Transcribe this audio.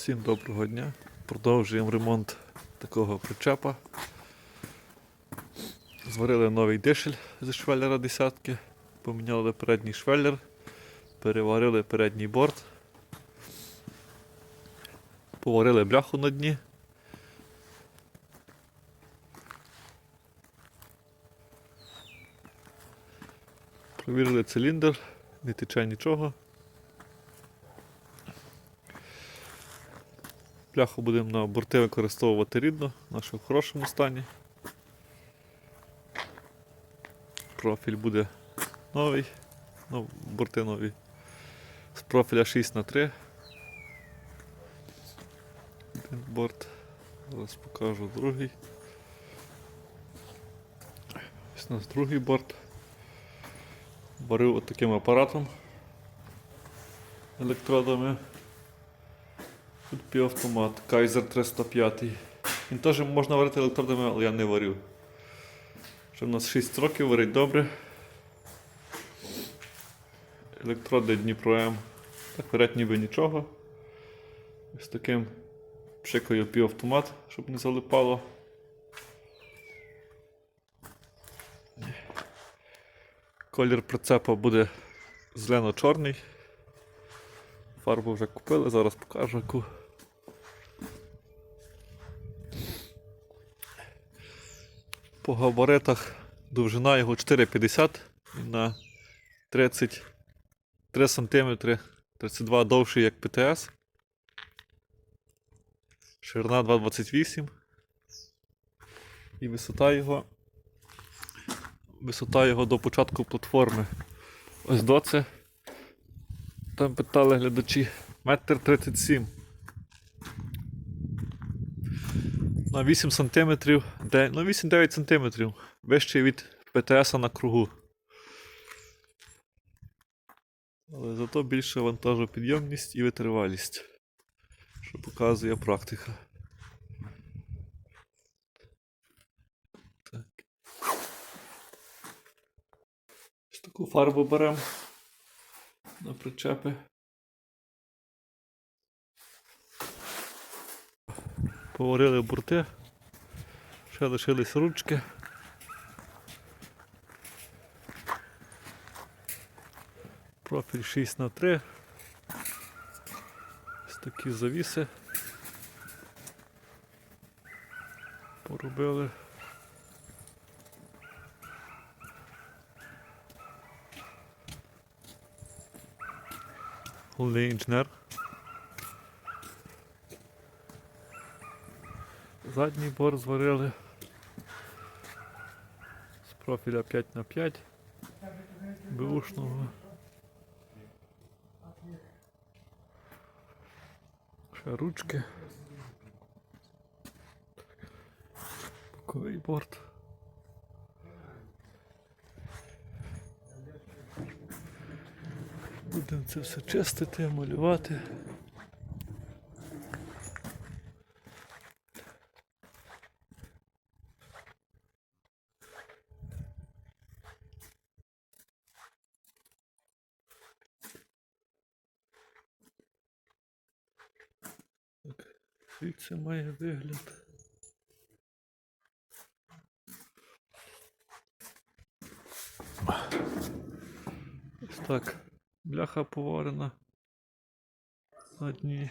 Всім доброго дня. Продовжуємо ремонт такого причепа. Зварили новий дишель зі швеллера десятки, поміняли передній швеллер, переварили передній борт, поварили бляху на дні. Провірили циліндр, не тече нічого. Пляху будемо на борти використовувати рідно, наша в хорошому стані. Профіль буде новий, ну, борти нові. З профіля 6 на 3 Один борт. Зараз покажу другий. Ось у нас другий борт. Варив от апаратом електродами. Тут півавтомат, Kaiser 305. Він теж можна варити електродами, але я не варю. Вже в нас 6 років варить добре. Електроди Дніпро М. Так варять ніби нічого. Ось таким пшикаю півавтомат, щоб не залипало. Колір прицепа буде зелено-чорний. Фарбу вже купили, зараз покажу яку. По габаритах довжина його 4,50 на 33 см, 32 довший як ПТС. Ширина 2,28. І висота його. Висота його до початку платформи. Ось до це. Там питали глядачі. Метр 37. На 8 сантиметрів, де, ну 8-9 сантиметрів. Вищий від ПТС на кругу. Але зато більша вантажопідйомність і витривалість. Що показує практика. Так. Ось таку фарбу беремо на причепи. Поварили борти, ще лишились ручки. Профіль 6 на 3 Ось такі завіси. Поробили. Головний інженер. Задній бор зварили. З профіля 5 на 5 Бушного. Ще ручки. Боковий борт. Будемо це все чистити, малювати. І це має вигляд. Ось так. Бляха поварена. На.